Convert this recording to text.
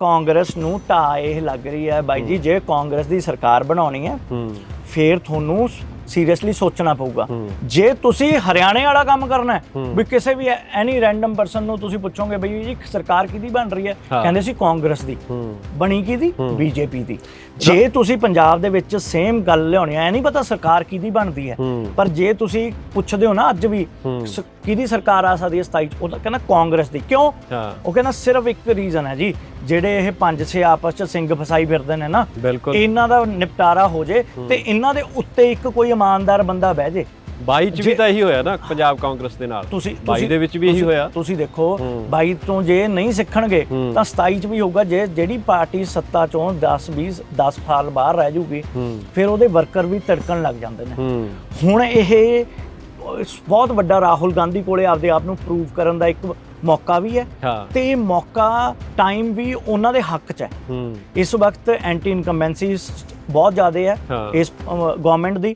ਕਾਂਗਰਸ ਨੂੰ ਢਾਹ ਇਹ ਲੱਗ ਰਹੀ ਹੈ ਬਾਈ ਜੀ ਜੇ ਕਾਂਗਰਸ ਦੀ ਸਰਕਾਰ ਬਣਾਉਣੀ ਹੈ ਫੇਰ ਤੁਹਾਨੂੰ ਸੀਰੀਅਸਲੀ ਸੋਚਣਾ ਪਊਗਾ। ਜੇ ਤੁਸੀਂ ਹਰਿਆਣੇ ਵਾਲਾ ਕੰਮ ਕਰਨਾ। ਵੀ ਕਿਸੇ ਵੀ ਐਨੀ ਰੈਂਡਮ ਪਰਸਨ ਨੂੰ ਤੁਸੀਂ ਪੁੱਛੋਗੇ ਬਈ ਜੀ ਸਰਕਾਰ ਕਿਹਦੀ ਬਣ ਰਹੀ ਹੈ। ਕਹਿੰਦੇ ਸੀ ਕਾਂਗਰਸ ਦੀ। ਬਣੀ ਕਿਹਦੀ। ਬੀਜੇਪੀ ਦੀ। ਜੇ ਤੁਸੀਂ ਪੰਜਾਬ ਦੇ ਵਿੱਚ ਸੇਮ ਗੱਲ ਲਿਆਉਣੀ ਐ ਨਹੀਂ ਪਤਾ ਸਰਕਾਰ ਕਿਹਦੀ ਬਣਦੀ ਹੈ। ਪਰ ਜੇ ਤੁਸੀਂ ਪੁੱਛਦੇ ਹੋ ਨਾ ਅੱਜ ਵੀ ਕਿਹਦੀ ਸਰਕਾਰ ਆ ਸਕਦੀ ਹੈ 27 ਚ ਉਹ ਕਹਿੰਦਾ ਕਾਂਗਰਸ ਦੀ। ਕਿਉਂ? ਉਹ ਕਹਿੰਦਾ ਸਿਰਫ ਇੱਕ ਰੀਜ਼ਨ ਹੈ ਜੀ ਜਿਹੜੇ ਇਹ ਪੰਜ ਛੇ ਆਪਸ ਚ ਸਿੰਘ ਫਸਾਈ ਫਿਰਦੇ ਨੇ ਨਾ ਬਿਲਕੁਲ। ਇਹਨਾਂ ਦਾ ਨਿਪਟਾਰਾ ਹੋ ਜੇ ਤੇ ਇਹਨਾਂ ਦੇ ਉੱਤੇ ਇੱਕ ਕੋਈ ਇਮਾਨਦਾਰ ਬੰਦਾ ਬਹਿ ਜੇ। 22 ਚ ਵੀ ਤਾਂ ਇਹੀ ਹੋਇਆ ਨਾ ਪੰਜਾਬ ਕਾਂਗਰਸ ਦੇ ਨਾਲ। ਤੁਸੀਂ 22 ਦੇ ਵਿੱਚ ਵੀ ਇਹੀ ਹੋਇਆ। ਤੁਸੀਂ ਦੇਖੋ ਹੂੰ। 22 ਤੋਂ ਜੇ ਨਹੀਂ ਸਿੱਖਣਗੇ। ਤਾਂ 27 ਚ ਵੀ ਹੋਊਗਾ ਜੇ ਜਿਹੜੀ ਪਾਰਟੀ ਸੱਤਾ ਚੋਂ 10 20 10 ਸਾਲ ਬਾਹਰ ਰਹਿ ਜੂਗੀ ਫਿਰ ਉਹਦੇ ਵਰਕਰ ਵੀ ਧੜਕਣ ਲੱਗ ਜਾਂਦੇ ਨੇ। ਹੁਣ ਇਹ ਬਹੁਤ ਵੱਡਾ ਰਾਹੁਲ ਗਾਂਧੀ ਕੋਲੇ ਆਪਦੇ ਆਪ ਨੂੰ ਪ੍ਰੂਵ ਕਰਨ ਦਾ ਇੱਕ ਮੌਕਾ ਵੀ ਹੈ ਹਾਂ। ਤੇ ਇਹ ਮੌਕਾ ਟਾਈਮ ਵੀ ਉਹਨਾਂ ਦੇ ਹੱਕ 'ਚ ਹੈ। ਹੂੰ। ਇਸ ਵਕਤ ਐਂਟੀ ਇਨਕੰਬੈਂਸੀ ਬਹੁਤ ਜ਼ਿਆਦਾ ਹੈ ਹਾਂ। ਇਸ ਗਵਰਨਮੈਂਟ ਦੀ।